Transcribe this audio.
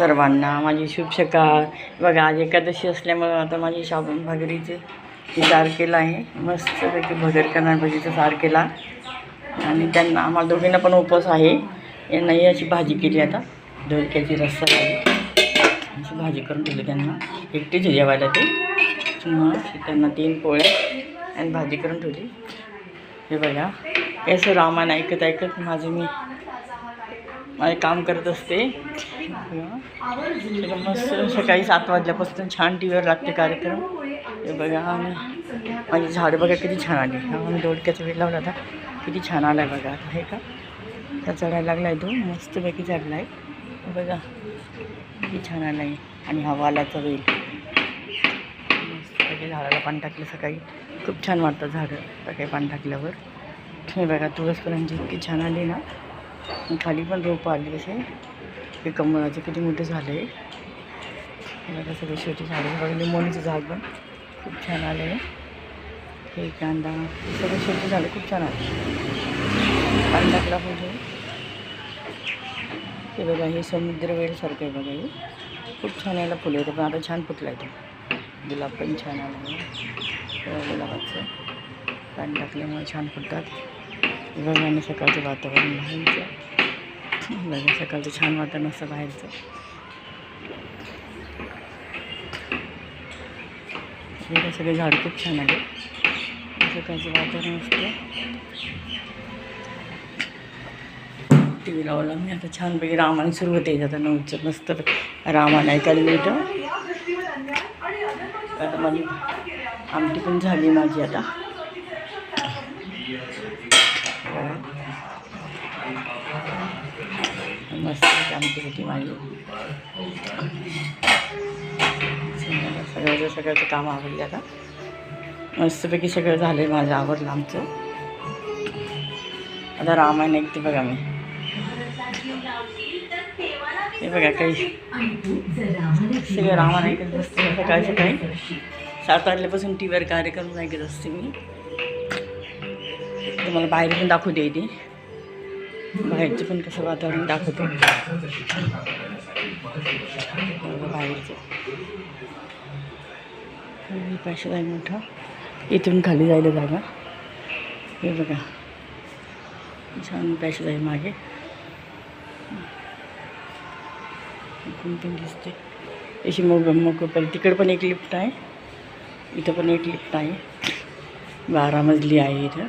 सर्वांना माझी शुभ सकाळ बघा आज एकादशी असल्यामुळं आता माझी शाबून भगरीचे सार केला आहे. मस्तपैकी भगर करणार भजीचा सार केला. आणि त्यांना आम्हाला दोघींना पण उपवास आहे. यांनाही अशी भाजी केली आता. दोडक्याची रस्सा अशी भाजी करून दिली त्यांना. एकटीच जेवायला ते. मग त्यांना तीन पोळ्या आणि भाजी करून ठेवली. हे बघा हे सर रामायण ऐकत ऐकत माझं मी माझे काम करत असते. मस्त सकाळी सात वाजल्यापासून छान टी व्हीवर लागते कार्यक्रम. हे बघा आणि माझी झाडं बघा किती छान आली. हा आम्ही दोडक्याचा वेळ लावला होता. किती छान आला आहे बघा आता हे का? त्या चढायला लागला आहे तो. मस्तपैकी चढला आहे बघा किती छान आला आहे आणि हा वालाचा वेल. मस्तपैकी झाडाला पाणी टाकलं सकाळी. खूप छान वाटतं झाडं सकाळी पाणी टाकल्यावर. हे बघा तुळसपर्यंत इतकी छान आली ना. खाली पण रोपं आली असे. हे कमळाचे किती मोठे झाले. आहे बघा सगळे छोटे झाडं बघा लिंबोणीचं झाड पण खूप छान आलं आहे हे कांदा सगळे छोटे झाडं खूप छान आले. पाणी टाकला पाहिजे हे बघा हे समुद्र वेळसारखं आहे बघा हे. खूप छान यायला फुलं येतं पण आता छान फुटलं आहे ते. गुलाब पण छान आला आहे गुलाबाचं. पाणी टाकल्यामुळे छान फुटतात बघा ना सकाळचं वातावरण बाहेरचं. बघा सकाळचं छान वातावरण असतं बाहेरचं. बघा सगळे झाडं खूप छान आले सकाळचं वातावरण असतं टी व्ही लावला मी आता छानपैकी रामायण सुरू होते. आता नऊचं मस्त रामायण ऐकायला मिळतं. आता माझी आमटी पण झाली माझी आता. मस्त होती माझी. सगळ्याचं सगळ्याचं काम आवडले आता. मस्तपैकी सगळं झालं आहे माझं आवडलं आमचं. आता रामायण ऐकते बघा मी. हे बघा काही सगळं रामायण ऐकत बसते सकाळी सकाळी. सात वाजल्यापासून टी व्हीवर कार्यक्रम ऐकत असते मी. तुम्हाला बाहेर पण दाखवू द्यायची बाहेरचं पण कसं वातावरण दाखवते. बाहेरचं. पैसे आहे मोठा? इथून खाली जायला जागा. हे बघा. छान पॅशेज आहे मागे. इथून पण दिसते. अशी मग मग पहिले तिकडं पण एक लिफ्ट आहे. इथं पण एक लिफ्ट आहे. बारा मजली आहे इथं.